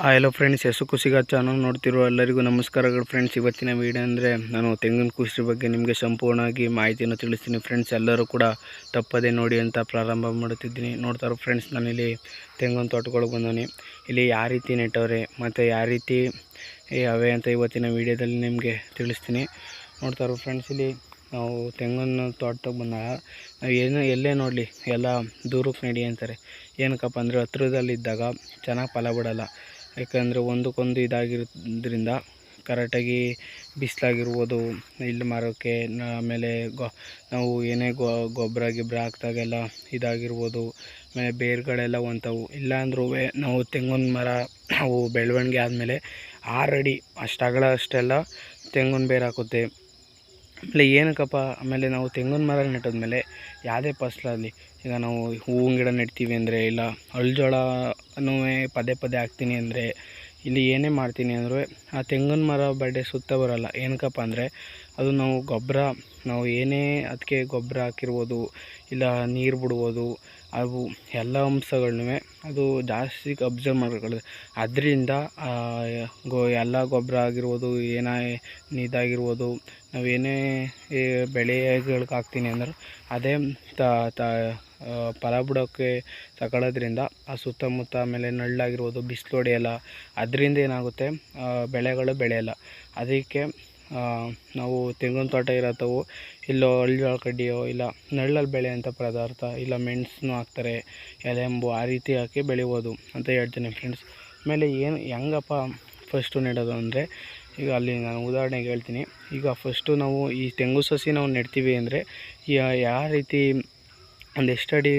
Hello friends ಹೆಸರು ಕುಸಿಗ channel ನೋಡ್ತಿರೋ ಎಲ್ಲರಿಗೂ ನಮಸ್ಕಾರಗಳು ಫ್ರೆಂಡ್ಸ್ ಇವತ್ತಿನ ವಿಡಿಯೋ ಅಂದರೆ ನಾನು ತೆಂಗಿನ ಕೃಷಿ ಬಗ್ಗೆ ನಿಮಗೆ ಸಂಪೂರ್ಣವಾಗಿ ಮಾಹಿತಿಯನ್ನು ತಿಳಿಸ್ತೀನಿ. ಫ್ರೆಂಡ್ಸ್ ಎಲ್ಲರೂ ಕೂಡ ತಪ್ಪದೇ ನೋಡಿ ಅಂತ ಪ್ರಾರಂಭ ಮಾಡುತ್ತಿದ್ದೀನಿ. ನೋಡ್ತಾರೋ ಫ್ರೆಂಡ್ಸ್ ನಾನಿಲ್ಲಿ ತೆಂಗಿನ ತೋಟಗಳಿಗೆ ಬಂದವನಿ. ಇಲ್ಲಿ ಯಾವ ರೀತಿ ನೆಟ್ಟವ್ರೆ, ಮತ್ತು ಯಾವ ರೀತಿ ಯಾವೆ ಅಂತ ಇವತ್ತಿನ ವಿಡಿಯೋದಲ್ಲಿ ನಿಮಗೆ ತಿಳಿಸ್ತೀನಿ. ನೋಡ್ತಾರೋ ಫ್ರೆಂಡ್ಸ್ ಇಲ್ಲಿ ನಾವು ತೆಂಗಿನ ತೋಟಕ್ಕೆ ಬಂದಾಗ ನಾವು ಏನು, ಎಲ್ಲೇ ನೋಡಲಿ, ಎಲ್ಲ ದೂರಕ್ಕೆ ನಡಿ ಅಂತಾರೆ. ಏನಕ್ಕಪ್ಪ ಅಂದರೆ ಹತ್ರದಲ್ಲಿದ್ದಾಗ ಚೆನ್ನಾಗಿ ಫಲ ಬಿಡಲ್ಲ. ಯಾಕಂದರೆ ಒಂದಕ್ಕೊಂದು ಇದಾಗಿರೋದ್ರಿಂದ ಕರೆಕ್ಟಾಗಿ ಬಿಸಿಲಾಗಿರ್ಬೋದು, ಇಲ್ಲಿ ಮರಕ್ಕೆ ಆಮೇಲೆ ಗೊ ನಾವು ಏನೇ ಗೊಬ್ಬರ, ಗಿಬ್ಬರ ಹಾಕ್ದಾಗೆಲ್ಲ ಇದಾಗಿರ್ಬೋದು, ಆಮೇಲೆ ಬೇರುಗಳೆಲ್ಲ ಹೊಂಟವು. ಇಲ್ಲಾಂದ್ರೂ ನಾವು ತೆಂಗಿನ ಮರ, ಅವು ಬೆಳವಣಿಗೆ ಆದಮೇಲೆ ಆರಡಿ ಅಷ್ಟು ಅಗಲ ಅಷ್ಟೆಲ್ಲ ತೆಂಗಿನ ಬೇರು ಹಾಕುತ್ತೆ. ಆಮೇಲೆ ಏನಕ್ಕಪ್ಪ, ಆಮೇಲೆ ನಾವು ತೆಂಗಿನ ಮರ ನೆಟ್ಟೋದ್ಮೇಲೆ ಯಾವುದೇ ಫಸ್ಲಾಗಲಿ ಈಗ ನಾವು ಹೂವಿನ ಗಿಡ ನೆಡ್ತೀವಿ ಅಂದರೆ, ಇಲ್ಲ ಅಳ್ಜೋಳನೂ ಪದೇ ಪದೇ ಹಾಕ್ತೀನಿ ಅಂದರೆ, ಇಲ್ಲಿ ಏನೇ ಮಾಡ್ತೀನಿ ಅಂದರೂ ಆ ತೆಂಗಿನ ಮರ ಬಡ್ಡೆ ಸುತ್ತ ಬರೋಲ್ಲ. ಏನಕ್ಕಪ್ಪ ಅಂದರೆ, ಅದು ನಾವು ಗೊಬ್ಬರ, ನಾವು ಏನೇ ಅದಕ್ಕೆ ಗೊಬ್ಬರ ಹಾಕಿರ್ಬೋದು, ಇಲ್ಲ ನೀರು ಬಿಡ್ಬೋದು, ಅವು ಎಲ್ಲ ಅಂಶಗಳ್ನೂ ಅದು ಜಾಸ್ತಿ ಅಬ್ಸರ್ವ್ ಮಾಡ್ಕೊಳ್ಳುತ್ತೆ ಅದರಿಂದ ಗೊ, ಎಲ್ಲ ಗೊಬ್ಬರ ಆಗಿರ್ಬೋದು, ಏನೇ ಇದಾಗಿರ್ಬೋದು, ನಾವೇನೇ ಬೆಳೆಗಳ್ಗೆ ಹಾಕ್ತೀನಿ ಅಂದ್ರೆ, ಅದೇ ತ ಫಲ ಬಿಡೋಕ್ಕೆ ತಗೊಳ್ಳೋದ್ರಿಂದ ಆ ಸುತ್ತಮುತ್ತ ಆಮೇಲೆ ನಳ್ಳಾಗಿರ್ಬೋದು ಬಿಸಿಲು ಹೊಡೆಯಲ್ಲ ಅದರಿಂದ ಏನಾಗುತ್ತೆ? ಬೆಳೆಗಳು ಬೆಳೆಯಲ್ಲ. ಅದಕ್ಕೆ ನಾವು ತೆಂಗಿನ ತೋಟ ಇರತ್ತವು ಇಲ್ಲೋ ಅಳ್ಜೋಳ ಕಡ್ಡಿಯೋ ಇಲ್ಲ ನೆರಳಲ್ಲಿ ಬೆಳೆಯೋಂಥ ಪದಾರ್ಥ, ಇಲ್ಲ ಮೆಣಸನ್ನು ಹಾಕ್ತಾರೆ, ಎಲೆಂಬು, ಆ ರೀತಿ ಹಾಕಿ ಬೆಳಿಬೋದು ಅಂತ ಹೇಳ್ತೀನಿ ಫ್ರೆಂಡ್ಸ್ ಆಮೇಲೆ ಏನು, ಹೆಂಗಪ್ಪ ಫಸ್ಟು ನೆಡೋದು ಅಂದರೆ, ಈಗ ಅಲ್ಲಿ ನಾನು ಉದಾಹರಣೆಗೆ ಹೇಳ್ತೀನಿ. ಈಗ ಫಸ್ಟು ನಾವು ಈ ತೆಂಗು ಸಸಿ ನಾವು ನೆಡ್ತೀವಿ ಅಂದರೆ ಯಾವ ರೀತಿ ಒಂದು ಎಷ್ಟು ಅಡಿ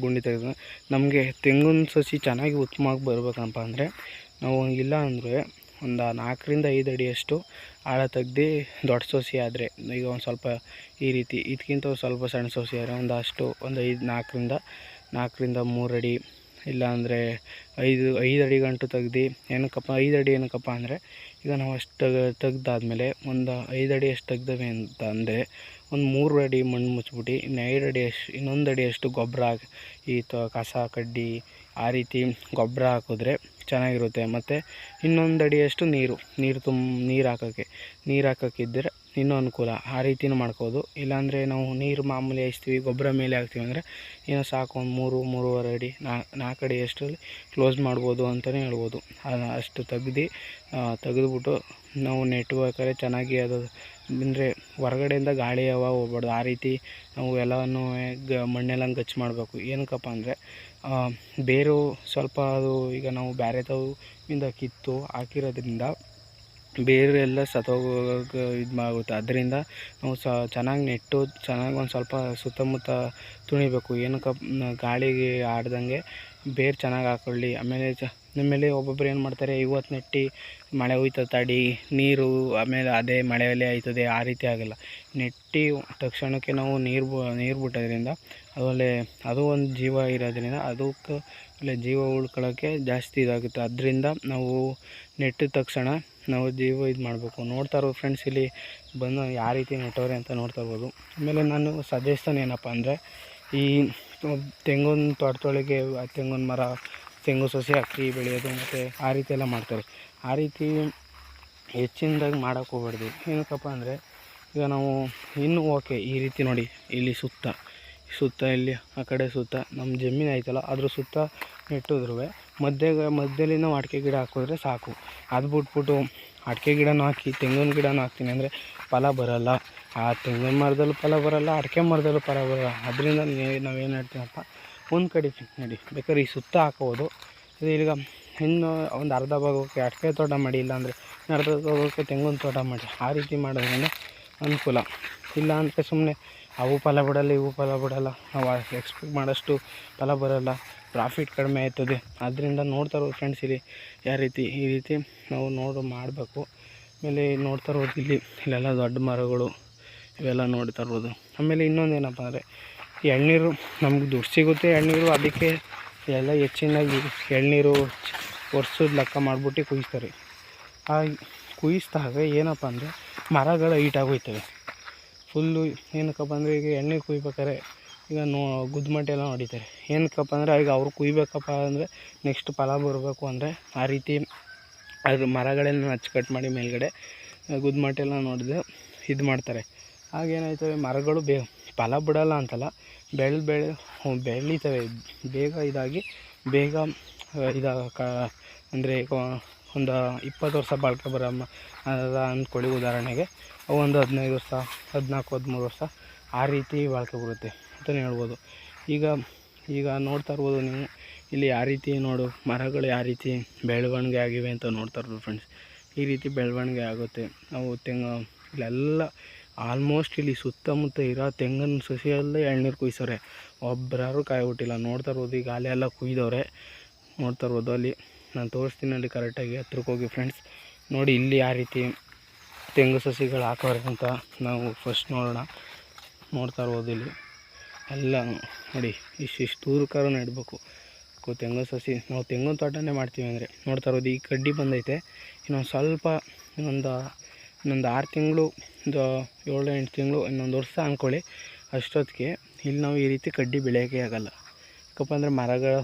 ಗುಂಡಿ ತೆಗೆದು ನಮಗೆ ತೆಂಗಿನ ಸಸಿ ಚೆನ್ನಾಗಿ ಉತ್ತಮವಾಗಿ ಬರ್ಬೇಕಪ್ಪ ಅಂದರೆ ನಾವು ಇಲ್ಲ ಅಂದರೆ ಒಂದು ನಾಲ್ಕರಿಂದ ಐದು ಅಡಿಯಷ್ಟು ಆಳ ತೆಗ್ದು ದೊಡ್ಡ ಸಸಿ ಆದರೆ ಈಗ ಒಂದು ಸ್ವಲ್ಪ ಈ ರೀತಿ ಇದಕ್ಕಿಂತ ಸ್ವಲ್ಪ ಸಣ್ಣ ಸಸಿ ಆದರೆ ಒಂದು ಅಷ್ಟು, ಒಂದು ಐದು ನಾಲ್ಕರಿಂದ ನಾಲ್ಕರಿಂದ ಮೂರು ಅಡಿ ಇಲ್ಲ ಅಂದರೆ ಐದು ಐದು ಅಡಿ ಗಂಟು ತೆಗ್ದು ಏನಕ್ಕಪ್ಪ, ಐದು ಅಡಿ ಏನಕ್ಕಪ್ಪ ಅಂದರೆ ಈಗ ನಾವು ಅಷ್ಟು ತೆಗ್ದಾದ್ಮೇಲೆ ಒಂದು ಐದು ಅಡಿ ಅಷ್ಟು ತೆಗ್ದವೆ ಅಂತ ಅಂದರೆ ಒಂದು ಮೂರು ಅಡಿ ಮಣ್ಣು ಮುಚ್ಚಿಬಿಟ್ಟು ಇನ್ನು ಐದು ಅಡಿ ಅಷ್ಟು, ಇನ್ನೊಂದು ಅಡಿ ಅಷ್ಟು ಗೊಬ್ಬರ ಈ ತ, ಕಸ, ಕಡ್ಡಿ ಆ ರೀತಿ ಗೊಬ್ಬರ ಹಾಕಿದ್ರೆ ಚೆನ್ನಾಗಿರುತ್ತೆ. ಮತ್ತು ಇನ್ನೊಂದು ಅಡಿಯಷ್ಟು ನೀರು ನೀರು ತುಂಬ ನೀರು ಹಾಕೋಕ್ಕೆ, ನೀರು ಹಾಕೋಕ್ಕಿದ್ದರೆ ಇನ್ನೂ ಅನುಕೂಲ. ಆ ರೀತಿಯೂ ಮಾಡ್ಕೋದು ಇಲ್ಲಾಂದರೆ ನಾವು ನೀರು ಮಾಮೂಲಿ ಹಾಯಿಸ್ತೀವಿ, ಗೊಬ್ಬರ ಮೇಲೆ ಹಾಕ್ತೀವಿ ಅಂದರೆ ಏನೋ ಸಾಕು ಒಂದು ಮೂರು, ಮೂರುವರೆ ಅಡಿ ನಾಲ್ಕು ಅಡಿ ಅಷ್ಟರಲ್ಲಿ ಕ್ಲೋಸ್ ಮಾಡ್ಬೋದು ಅಂತಲೇ ಹೇಳ್ಬೋದು. ಅಷ್ಟು ತೆಗ್ದು ತೆಗೆದುಬಿಟ್ಟು ನಾವು ನೆಟ್ಬೇಕಾದ್ರೆ ಚೆನ್ನಾಗಿ ಅದು ಅಂದರೆ ಹೊರಗಡೆಯಿಂದ ಗಾಳಿ ಹವ ಹೋಗ್ಬಾರ್ದು. ಆ ರೀತಿ ನಾವು ಎಲ್ಲವನ್ನು ಗ ಮಣ್ಣೆಲ್ಲ ಗಚ್ಚು ಮಾಡಬೇಕು. ಏನಕ್ಕಪ್ಪ ಅಂದರೆ ಬೇರು ಸ್ವಲ್ಪ ಅದು ಈಗ ನಾವು ಬೇರೆ ಕಿತ್ತು ಹಾಕಿರೋದ್ರಿಂದ ಬೇರು ಎಲ್ಲ ಸತ್ತೋಗೋಕೆ ಇದು ಮಾಡುತ್ತೆ ಅದರಿಂದ ನಾವು ಸ ಚೆನ್ನಾಗಿ ನೆಟ್ಟು, ಚೆನ್ನಾಗಿ ಒಂದು ಸ್ವಲ್ಪ ಸುತ್ತಮುತ್ತ ತುಣಿಬೇಕು. ಏನಕ್ಕಪ್ಪ ಗಾಳಿಗೆ ಆಡ್ದಂಗೆ ಬೇರು ಚೆನ್ನಾಗಿ ಹಾಕೊಳ್ಳಿ. ಆಮೇಲೆ ಚ ಆಮೇಲೆ ಒಬ್ಬೊಬ್ರು ಏನು ಮಾಡ್ತಾರೆ ಇವತ್ತು ನೆಟ್ಟು ಮಳೆ ಹೋಯ್ತದೆ ತಡಿ, ನೀರು ಆಮೇಲೆ ಅದೇ ಮಳೆಯಲ್ಲೇ ಆಯ್ತದೆ, ಆ ರೀತಿ ಆಗೋಲ್ಲ. ನೆಟ್ಟು ತಕ್ಷಣಕ್ಕೆ ನಾವು ನೀರು ನೀರು ಬಿಟ್ಟೋದ್ರಿಂದ ಅದರಲ್ಲೇ ಅದು ಒಂದು ಜೀವ ಇರೋದ್ರಿಂದ ಅದಕ್ಕೆ ಜೀವ ಉಳ್ಕೊಳ್ಳೋಕ್ಕೆ ಜಾಸ್ತಿ ಇದಾಗುತ್ತೆ. ಅದರಿಂದ ನಾವು ನೆಟ್ಟಿದ ತಕ್ಷಣ ನಾವು ಜೀವ ಇದು ಮಾಡಬೇಕು. ನೋಡ್ತಾ ಇರೋ ಫ್ರೆಂಡ್ಸ್ ಇಲ್ಲಿ ಬಂದು ಯಾವ ರೀತಿ ನೆಟ್ಟವ್ರೆ ಅಂತ ನೋಡ್ತಾ ಇರ್ಬೋದು. ಆಮೇಲೆ ನಾನು ಸಜೆಷನ್ ಏನಪ್ಪ ಅಂದರೆ ಈ ತೆಂಗಿನ ತೋಟದೊಳಗೆ ತೆಂಗಿನ ಮರ, ತೆಂಗು ಸಸಿ ಅಕ್ಕಿ ಬೆಳೆಯೋದು ಮತ್ತು ಆ ರೀತಿ ಎಲ್ಲ ಮಾಡ್ತಾರೆ. ಆ ರೀತಿ ಹೆಚ್ಚಿನದಾಗಿ ಮಾಡೋಕೆ ಹೋಗ್ಬಾರ್ದು. ಏನಕ್ಕಪ್ಪ ಅಂದರೆ ಈಗ ನಾವು ಇನ್ನೂ ಓಕೆ, ಈ ರೀತಿ ನೋಡಿ, ಇಲ್ಲಿ ಸುತ್ತ ಸುತ್ತ ಇಲ್ಲಿ ಆ ಕಡೆ ಸುತ್ತ ನಮ್ಮ ಜಮೀನು ಐತಲ್ಲ, ಅದ್ರ ಸುತ್ತ ನೆಟ್ಟಿದ್ರು ಮಧ್ಯೆ ಮಧ್ಯದಲ್ಲಿ ನಾವು ಅಡಿಕೆ ಗಿಡ ಹಾಕಿದ್ರೆ ಸಾಕು. ಅದು ಬಿಟ್ಬಿಟ್ಟು ಅಡಿಕೆ ಗಿಡನೂ ಹಾಕಿ, ತೆಂಗಿನ ಗಿಡನೂ ಹಾಕ್ತೀನಿ ಅಂದರೆ ಫಲ ಬರೋಲ್ಲ. ಆ ತೆಂಗಿನ ಮರದಲ್ಲೂ ಫಲ ಬರೋಲ್ಲ, ಅಡಿಕೆ ಮರದಲ್ಲೂ ಫಲ ಬರೋಲ್ಲ. ಅದರಿಂದ ನಾವೇನು ಹೇಳ್ತೀವಪ್ಪ? ಒಂದು ಕಡೆ ನಡಿ. ಬೇಕಾದ್ರೆ ಈ ಸುತ್ತ ಹಾಕ್ಬೋದು. ಈಗ ಇನ್ನು ಒಂದು ಅರ್ಧ ಭಾಗಕ್ಕೆ ಅಡಿಕೆ ತೋಟ ಮಾಡಿ, ಇಲ್ಲಾಂದರೆ ಅರ್ಧ ಭಾಗಕ್ಕೆ ತೆಂಗಿನ ತೋಟ ಮಾಡಿ. ಆ ರೀತಿ ಮಾಡೋದ್ರಿಂದ ಅನುಕೂಲ. ಇಲ್ಲ ಅಂದರೆ ಸುಮ್ಮನೆ ಅವು ಫಲ ಬಿಡಲ್ಲ ಇವು ಫಲ ಬಿಡಲ್ಲ. ನಾವು ಎಕ್ಸ್ಪೆಕ್ಟ್ ಮಾಡೋಷ್ಟು ಫಲ ಬರೋಲ್ಲ. ಪ್ರಾಫಿಟ್ ಕಡಿಮೆ ಆಯ್ತದೆ. ಅದರಿಂದ ನೋಡ್ತಾ ಇರೋದು ಫ್ರೆಂಡ್ಸ್ ಇಲ್ಲಿ ಯಾವ ರೀತಿ, ಈ ರೀತಿ ನಾವು ನೋಡು ಮಾಡಬೇಕು. ಆಮೇಲೆ ನೋಡ್ತಾ ಇರ್ಬೋದು ಇಲ್ಲಿ, ಇಲ್ಲೆಲ್ಲ ದೊಡ್ಡ ಮರಗಳು ಇವೆಲ್ಲ ನೋಡ್ತಾ ಇರ್ಬೋದು ಆಮೇಲೆ ಇನ್ನೊಂದು ಏನಪ್ಪ ಅಂದರೆ ಎಳ್ನೀರು, ನಮ್ಗೆ ದುಡ್ಡು ಸಿಗುತ್ತೆ ಎಳ್ನೀರು, ಅದಕ್ಕೆ ಎಲ್ಲ ಹೆಚ್ಚಿನಾಗಿ ಎಳ್ನೀರು ವರ್ಷದ ಲೆಕ್ಕ ಮಾಡಿಬಿಟ್ಟು ಕುಯ್ಸ್ತಾರೆ ಆ ಕುಯ್ಸಿದಾಗ ಏನಪ್ಪ ಅಂದರೆ ಮರಗಳು ಹೀಟಾಗೋಯ್ತವೆ ಫುಲ್ಲು ಏನಕ್ಕಪ್ಪ ಅಂದರೆ ಈಗ ಎಣ್ಣೆ ಕುಯ್ಬೇಕಾದ್ರೆ ಈಗ ನೋ ಗುದ್ಮಟ್ಟೆಲ್ಲ ಹೊಡಿತಾರೆ ಏನಕ್ಕಪ್ಪ ಅಂದರೆ ಈಗ ಅವ್ರು ಕುಯ್ಬೇಕಪ್ಪ ಅಂದರೆ ನೆಕ್ಸ್ಟ್ ಫಲ ಬರಬೇಕು ಅಂದರೆ ಆ ರೀತಿ ಅದ್ರ ಮರಗಳನ್ನು ಹಚ್ಚಿ ಕಟ್ ಮಾಡಿ ಮೇಲ್ಗಡೆ ಗುದ್ಮಟ್ಟೆಲ್ಲ ನೋಡಿದ್ರೆ ಇದು ಮಾಡ್ತಾರೆ. ಆಗೇನಾಯ್ತವೆ ಮರಗಳು ಬೇ, ಫಲ ಬಿಡೋಲ್ಲ ಅಂತಲ್ಲ ಬೆಳೆದು ಬೆಳೆ ಬೆಳೀತವೆ. ಬೇಗ ಇದಾಗಿ, ಬೇಗ ಇದಾಗ ಕ ಅಂದರೆ ಒಂದು ಇಪ್ಪತ್ತು ವರ್ಷ ಬಾಳ್ಕೆ ಬರೋ ಅದ ಅಂದ್ಕೊಳ್ಳಿ ಉದಾಹರಣೆಗೆ. ಒಂದು ಹದಿನೈದು ವರ್ಷ, ಹದಿನಾಲ್ಕು, ಹದಿಮೂರು ವರ್ಷ ಆ ರೀತಿ ಬಾಳ್ಕೆ ಬರುತ್ತೆ ಅಂತಲೇ ಹೇಳ್ಬೋದು. ಈಗ ಈಗ ನೋಡ್ತಾ ಇರ್ಬೋದು ನೀವು, ಇಲ್ಲಿ ಯಾವ ರೀತಿ ನೋಡು, ಮರಗಳು ಯಾವ ರೀತಿ ಬೆಳವಣಿಗೆ ಆಗಿವೆ ಅಂತ ನೋಡ್ತಾ ಇರ್ಬೋದು ಫ್ರೆಂಡ್ಸ್ ಈ ರೀತಿ ಬೆಳವಣಿಗೆ ಆಗುತ್ತೆ. ನಾವು ತೆಂಗು, ಇಲ್ಲೆಲ್ಲ ಆಲ್ಮೋಸ್ಟ್ ಇಲ್ಲಿ ಸುತ್ತಮುತ್ತ ಇರೋ ತೆಂಗಿನ ಸಸಿಯಲ್ಲೇ ಎಳ್ನೀರು ಕುಯ್ಸೋರೆ. ಒಬ್ಬರಾರು ಕಾಯ್ಬಿಟ್ಟಿಲ್ಲ. ನೋಡ್ತಾ ಇರ್ಬೋದು, ಈಗ ಅಲ್ಲೆಲ್ಲ ಕುಯ್ದವ್ರೆ. ನೋಡ್ತಾ ಇರ್ಬೋದು ಅಲ್ಲಿ ನಾನು ತೋರಿಸ್ತೀನಿ ಅಲ್ಲಿ ಕರೆಕ್ಟಾಗಿ ಹತ್ರಕ್ಕೆ ಹೋಗಿ ಫ್ರೆಂಡ್ಸ್ ನೋಡಿ ಇಲ್ಲಿ ಯಾವ ರೀತಿ ತೆಂಗು ಸಸಿಗಳು ಹಾಕವ್ರೆ ನಾವು ಫಸ್ಟ್ ನೋಡೋಣ. ನೋಡ್ತಾ ಇರ್ಬೋದು ಇಲ್ಲಿ. ಎಲ್ಲ ನೋಡಿ, ಇಷ್ಟಿಷ್ಟು ದೂರಕ್ಕಾರು ನೆಡಬೇಕು ತೆಂಗು ಸಸಿ. ನಾವು ತೆಂಗಿನ ತೋಟನೇ ಮಾಡ್ತೀವಿ ಅಂದರೆ. ನೋಡ್ತಾ ಇರೋದು ಈ ಕಡ್ಡಿ ಬಂದೈತೆ. ಇನ್ನೊಂದು ಸ್ವಲ್ಪ, ಇನ್ನೊಂದು ಇನ್ನೊಂದು ಆರು ತಿಂಗಳು, ಒಂದು ಏಳು ಎಂಟು ತಿಂಗಳು, ಇನ್ನೊಂದು ವರ್ಷ ಅಂದ್ಕೊಳ್ಳಿ. ಅಷ್ಟೊತ್ತಿಗೆ ಇಲ್ಲಿ ನಾವು ಈ ರೀತಿ ಕಡ್ಡಿ ಬೆಳೆಯೋಕ್ಕೆ ಆಗೋಲ್ಲ. ಯಾಕಪ್ಪ ಅಂದರೆ ಮರಗಳ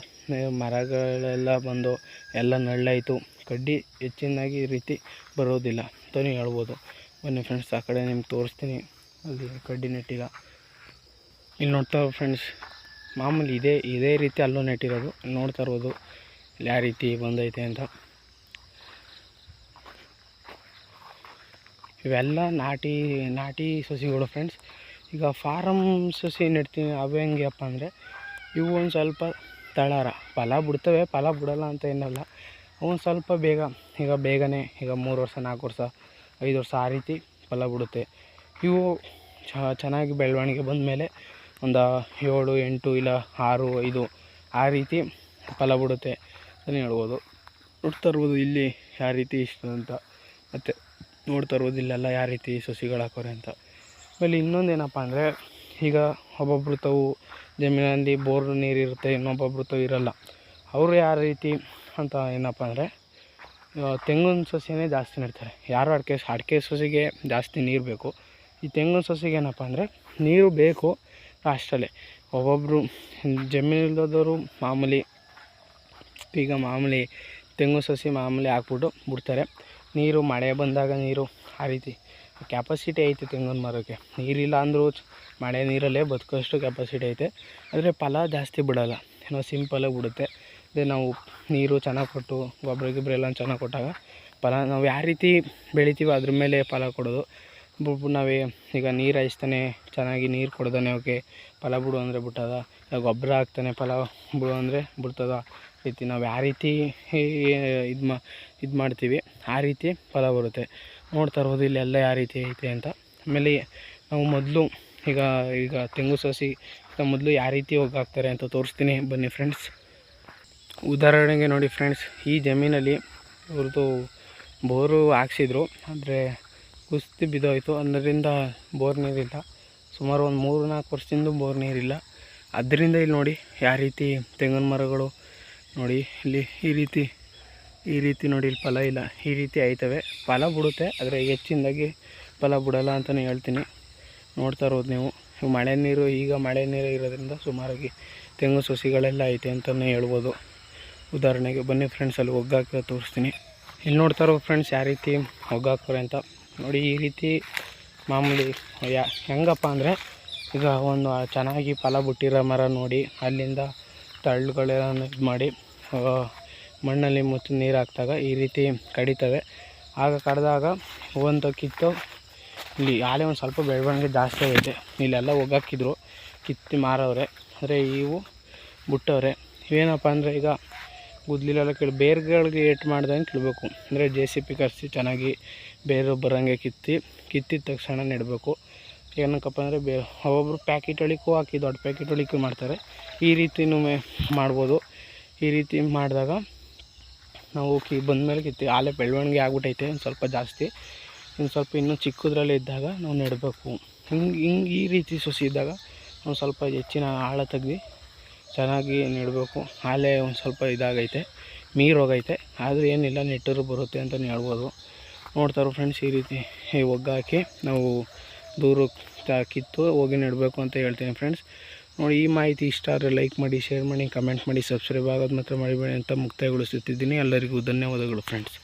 ಮರಗಳೆಲ್ಲ ಬಂದು ಎಲ್ಲ ನಳ್ಳಾಯಿತು. ಕಡ್ಡಿ ಹೆಚ್ಚಿನಾಗಿ ಈ ರೀತಿ ಬರೋದಿಲ್ಲ. ಅಂತಲೇ ಹೇಳ್ಬೋದು. ಬನ್ನಿ ಫ್ರೆಂಡ್ಸ್ ಆ ಕಡೆ ನಿಮ್ಗೆ ತೋರಿಸ್ತೀನಿ. ಅಲ್ಲಿ ಕಡ್ಡಿ ನೆಟ್ಟಿಲ್ಲ. ಇಲ್ಲಿ ನೋಡ್ತಾ ಫ್ರೆಂಡ್ಸ್ ಮಾಮೂಲಿ ಇದೇ ಇದೇ ರೀತಿ ಅಲ್ಲೂ ನೆಟ್ಟಿರೋದು. ನೋಡ್ತಾ ಇರ್ಬೋದು ಇಲ್ಲಿ ಯಾವ ರೀತಿ ಬಂದೈತೆ ಅಂತ. ಇವೆಲ್ಲ ನಾಟಿ ನಾಟಿ ಸಸಿಗಳು ಫ್ರೆಂಡ್ಸ್ ಈಗ ಫಾರಮ್ ಸಸಿ ನೆಡ್ತೀನಿ. ಅವು ಹೆಂಗೆಪ್ಪ ಅಂದರೆ, ಇವು ಒಂದು ಸ್ವಲ್ಪ ತಳಾರ ಫಲ ಬಿಡ್ತವೆ, ಫಲ ಬಿಡಲ್ಲ ಅಂತ ಏನಲ್ಲ ಒಂದು ಸ್ವಲ್ಪ ಬೇಗ, ಈಗ ಬೇಗನೆ, ಈಗ ಮೂರು ವರ್ಷ, ನಾಲ್ಕು ವರ್ಷ, ಐದು ವರ್ಷ ಆ ರೀತಿ ಫಲ ಬಿಡುತ್ತೆ. ಇವು ಚೆನ್ನಾಗಿ ಬೆಳವಣಿಗೆ ಬಂದ ಮೇಲೆ ಒಂದು ಏಳು, ಎಂಟು, ಇಲ್ಲ ಆರು, ಐದು ಆ ರೀತಿ ಫಲ ಬಿಡುತ್ತೆ ಅಂತಲೇ ಹೇಳ್ಬೋದು. ನೋಡ್ತಾ ಇರ್ಬೋದು ಇಲ್ಲಿ ಯಾವ ರೀತಿ ಇಷ್ಟು ಅಂತ. ಮತ್ತು ನೋಡ್ತಾ ಇರ್ಬೋದು ಇಲ್ಲೆಲ್ಲ ಯಾವ ರೀತಿ ಸಸಿಗಳು ಹಾಕೋರೆ ಅಂತ. ಆಮೇಲೆ ಇನ್ನೊಂದು ಏನಪ್ಪ ಅಂದರೆ ಈಗ ಒಬ್ಬೊಬ್ರು ತಾವು ಜಮೀನಲ್ಲಿ ಬೋರ್ ನೀರಿರುತ್ತೆ ಇನ್ನೊಬ್ಬೊಬ್ರು ಬಿಡ್ತು ಇರಲ್ಲ. ಅವರು ಯಾವ ರೀತಿ ಅಂತ ಏನಪ್ಪ ಅಂದರೆ ತೆಂಗಿನ ಸಸಿನೇ ಜಾಸ್ತಿ ನೆಡ್ತಾರೆ. ಯಾರು ಅಡಿಕೆ ಅಡಿಕೆ ಸಸಿಗೆ ಜಾಸ್ತಿ ನೀರು ಬೇಕು. ಈ ತೆಂಗಿನ ಸಸಿಗೆ ಏನಪ್ಪ ಅಂದರೆ, ನೀರು ಬೇಕು ಅಷ್ಟರಲ್ಲೇ ಒಬ್ಬೊಬ್ಬರು ಜಮೀನಿಲ್ಲದವರು ಮಾಮೂಲಿ, ಈಗ ಮಾಮೂಲಿ ತೆಂಗು ಸಸಿ ಮಾಮೂಲಿ ಹಾಕ್ಬಿಟ್ಟು ಬಿಡ್ತಾರೆ. ನೀರು ಮಳೆ ಬಂದಾಗ ನೀರು ಆ ರೀತಿ ಕ್ಯಾಪಾಸಿಟಿ ಐತೆ ತೆಂಗಿನ ಮರಕ್ಕೆ. ನೀರಿಲ್ಲ ಅಂದರೂ ಮಳೆ ನೀರಲ್ಲೇ ಬದುಕೋಷ್ಟು ಕೆಪಾಸಿಟಿ ಐತೆ. ಆದರೆ ಫಲ ಜಾಸ್ತಿ ಬಿಡೋಲ್ಲ. ಏನೋ ಸಿಂಪಲಾಗಿ ಬಿಡುತ್ತೆ. ಅದೇ ನಾವು ನೀರು ಚೆನ್ನಾಗಿ ಕೊಟ್ಟು ಗೊಬ್ಬರ ಗಿಬ್ಬರ ಎಲ್ಲ ಚೆನ್ನಾಗಿ ಕೊಟ್ಟಾಗ ಫಲ ನಾವು ಯಾವ ರೀತಿ ಬೆಳಿತೀವೋ ಅದ್ರ ಮೇಲೆ ಫಲ ಕೊಡೋದು. ನಾವೇ ಈಗ ನೀರು ಹಾಯಿಸ್ತಾನೆ, ಚೆನ್ನಾಗಿ ನೀರು ಕೊಡ್ದಾನೆ ಓಕೆ. ಫಲ ಬಿಡು ಅಂದರೆ ಬಿಟ್ಟದ. ಗೊಬ್ಬರ ಹಾಕ್ತಾನೆ ಫಲ ಬಿಡು ಅಂದರೆ ಬಿಡ್ತದ. ರೀತಿ ನಾವು ಯಾವ ರೀತಿ ಇದು ಮಾ, ಇದು ಮಾಡ್ತೀವಿ, ಆ ರೀತಿ ಫಲ ಬರುತ್ತೆ. ನೋಡ್ತಾ ಇರ್ಬೋದು ಇಲ್ಲೆಲ್ಲ ಯಾವ ರೀತಿ ಐತೆ ಅಂತ. ಆಮೇಲೆ ನಾವು ಮೊದಲು ಈಗ ಈಗ ತೆಂಗು ಸಸಿ ಮೊದಲು ಯಾವ ರೀತಿ ಹೋಗಾಕ್ತಾರೆ ಅಂತ ತೋರಿಸ್ತೀನಿ. ಬನ್ನಿ ಫ್ರೆಂಡ್ಸ್ ಉದಾಹರಣೆಗೆ ನೋಡಿ ಫ್ರೆಂಡ್ಸ್ ಈ ಜಮೀನಲ್ಲಿ ಇವ್ರದ್ದು ಬೋರು ಹಾಕ್ಸಿದ್ರು. ಆದರೆ ಕುಸ್ತಿ ಬಿದ್ದೋಯ್ತು. ಅದರಿಂದ ಬೋರ್ ನೀರಿಲ್ಲ. ಸುಮಾರು ಒಂದು ಮೂರು ನಾಲ್ಕು ವರ್ಷದಿಂದ ಬೋರ್ ನೀರಿಲ್ಲ. ಅದರಿಂದ ಇಲ್ಲಿ ನೋಡಿ ಯಾವ ರೀತಿ ತೆಂಗಿನ ಮರಗಳು ನೋಡಿ, ಇಲ್ಲಿ ಈ ರೀತಿ ಈ ರೀತಿ ನೋಡಿ ಇಲ್ಲಿ ಫಲ ಇಲ್ಲ. ಈ ರೀತಿ ಆಯ್ತವೆ. ಫಲ ಬಿಡುತ್ತೆ, ಆದರೆ ಹೆಚ್ಚಿನದಾಗಿ ಫಲ ಬಿಡಲ್ಲ ಅಂತಲೇ ಹೇಳ್ತೀನಿ. ನೋಡ್ತಾ ಇರೋದು ನೀವು. ಮಳೆ ನೀರು, ಈಗ ಮಳೆ ನೀರು ಇರೋದ್ರಿಂದ ಸುಮಾರಾಗಿ ತೆಂಗು ಸಸಿಗಳೆಲ್ಲ ಐತೆ ಅಂತಲೇ ಹೇಳ್ಬೋದು. ಉದಾಹರಣೆಗೆ ಬನ್ನಿ ಫ್ರೆಂಡ್ಸ್ ಅಲ್ಲಿ ಒಗ್ಗಾಕ ತೋರಿಸ್ತೀನಿ. ಇಲ್ಲಿ ನೋಡ್ತಾ ಇರೋ ಫ್ರೆಂಡ್ಸ್ ಯಾವ ರೀತಿ ಒಗ್ಗಾಕ್ತಾರೆ ಅಂತ. ನೋಡಿ, ಈ ರೀತಿ ಮಾಮೂಲಿ ಯಾ, ಹೆಂಗಪ್ಪ ಅಂದರೆ ಈಗ ಒಂದು ಚೆನ್ನಾಗಿ ಫಲ ಬಿಟ್ಟಿರೋ ಮರ ನೋಡಿ, ಅಲ್ಲಿಂದ ತಳ್ಳುಗಳೆಲ್ಲ ಇದು ಮಾಡಿ ಮಣ್ಣಲ್ಲಿ ಮುಚ್ಚಿ ನೀರು ಹಾಕಿದಾಗ ಈ ರೀತಿ ಕಡಿತವೆ. ಆಗ ಕಡಿದಾಗ ಹೂವಂತೂ ಕಿತ್ತು, ಇಲ್ಲಿ ಆಲೆ ಒಂದು ಸ್ವಲ್ಪ ಬೆಳವಣಿಗೆ ಜಾಸ್ತಿ ಆಗೈತೆ. ಇಲ್ಲೆಲ್ಲ ಒಗ್ಗಾಕಿದ್ರು ಕಿತ್ತು ಮಾರವ್ರೆ. ಅಂದರೆ ಇವು ಬಿಟ್ಟವ್ರೆ. ಇವೇನಪ್ಪ ಅಂದರೆ ಈಗ ಗುದ್ಲಿಲೆಲ್ಲ ಕೇಳಿ ಬೇರ್ಗಳಿಗೆ ಏಟು ಮಾಡ್ದಂಗೆ ಕೀಳಬೇಕು. ಅಂದರೆ ಜೆ ಸಿ ಪಿ ಕರೆಸಿ ಚೆನ್ನಾಗಿ ಬೇರು ಬರೋಂಗೆ ಕಿತ್ತಿ, ಕಿತ್ತಿದ ತಕ್ಷಣ ನೆಡಬೇಕು. ಏನಕ್ಕಪ್ಪ ಅಂದರೆ ಬೇ, ಒಬ್ಬೊಬ್ರು ಪ್ಯಾಕೆಟ್ ಒಳಿಕು ಹಾಕಿ ದೊಡ್ಡ ಪ್ಯಾಕೆಟ್ ಒಳಿಕು ಮಾಡ್ತಾರೆ. ಈ ರೀತಿನೂ ಮಾಡ್ಬೋದು. ಈ ರೀತಿ ಮಾಡಿದಾಗ ನಾವು ಕಿ ಬಂದಮೇಲೆ ಕಿತ್ತಿ ಆಲೆ ಬೆಳವಣಿಗೆ ಆಗ್ಬಿಟ್ಟೈತೆ ಒಂದು ಸ್ವಲ್ಪ ಜಾಸ್ತಿ. ಇನ್ನು ಸ್ವಲ್ಪ ಇನ್ನೂ ಚಿಕ್ಕದ್ರಲ್ಲಿ ಇದ್ದಾಗ ನಾವು ನೆಡಬೇಕು. ಹಿಂಗೆ ಹಿಂಗೆ ಈ ರೀತಿ ಸೊಸಿ ಇದ್ದಾಗ ಒಂದು ಸ್ವಲ್ಪ ಹೆಚ್ಚಿನ ಆಳ ತೆಗ್ದು ಚೆನ್ನಾಗಿ ನೆಡಬೇಕು. ಆಲೆ ಒಂದು ಸ್ವಲ್ಪ ಇದಾಗೈತೆ ನೀರು ಹೋಗೈತೆ ಆದರೂ ಏನಿಲ್ಲ, ನೆಟ್ಟರು ಬರುತ್ತೆ ಅಂತಲೇ ಹೇಳ್ಬೋದು. ನೋಡ್ತಾರೆ ಫ್ರೆಂಡ್ಸ್ ಈ ರೀತಿ ಒಗ್ಗಾಕಿ ನಾವು ದೂರ ಕಿತ್ತು ಹೋಗಿ ನೆಡಬೇಕು ಅಂತ ಹೇಳ್ತೀನಿ ಫ್ರೆಂಡ್ಸ್ ನೋಡಿ, ಈ ಮಾಹಿತಿ ಇಷ್ಟ ಆದರೆ ಲೈಕ್ ಮಾಡಿ ಶೇರ್ ಮಾಡಿ ಕಮೆಂಟ್ ಮಾಡಿ ಸಬ್ಸ್ಕ್ರೈಬ್ ಆಗೋದು ಮಾತ್ರ ಮಾಡಿಬೇಡಿ ಅಂತ ಮುಕ್ತಾಯಗೊಳಿಸುತ್ತಿದ್ದೀನಿ. ಎಲ್ಲರಿಗೂ ಧನ್ಯವಾದಗಳು ಫ್ರೆಂಡ್ಸ್